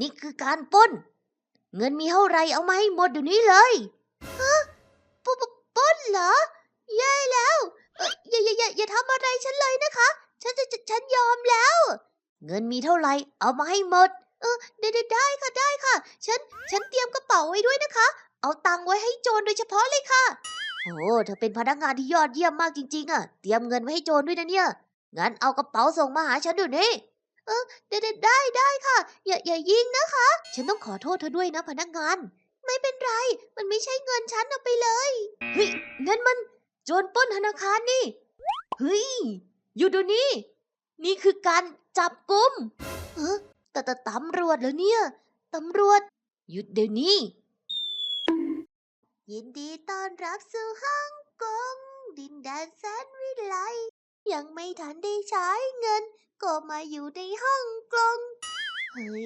นี่คือการปล้น เงินมีเท่าไรเอามาให้หมดเดี๋ยวนี้เลยฮะปปปล้นเหรอแย่แล้วเอ่ออย่าอย่าอย่าอย่าทำอะไรฉันเลยนะคะ ฉันจะฉันยอมแล้ว เงินมีเท่าไรเอามาให้หมด เออได้ได้ได้ค่ะได้ค่ะ ฉันฉันเตรียมกระเป๋าไว้ด้วยนะคะ เอาตังค์ไว้ให้โจรโดยเฉพาะเลยค่ะโอ้เธอเป็นพนักงานที่ยอดเยี่ยมมากจริงๆอะ เตรียมเงินไว้ให้โจรด้วยนะเนี่ย งั้นเอากระเป๋าส่งมาหาฉันเดี๋ยวนี้ เออได้ได้ได้ค่ะ อย่าอย่ายิงนะคะ ฉันต้องขอโทษเธอด้วยนะพนักงาน ไม่เป็นไร มันไม่ใช่เงินฉันเอาไปเลยเฮ้ยนั่นมันโจรปล้นธนาคารนี่เฮ้ยอยู่ดี๋ยวนี้นี่คือการจับกุมเออแต่แต่ตำรวจเหรอเนี่ยตำรวจ หยุดเดี๋ยวนี้ ยินดีต้อนรับสู่ฮ่องกงดินแดนแสนวิไล ยังไม่ทันได้ใช้เงิน ก็มาอยู่ในห้องกงเฮ้ย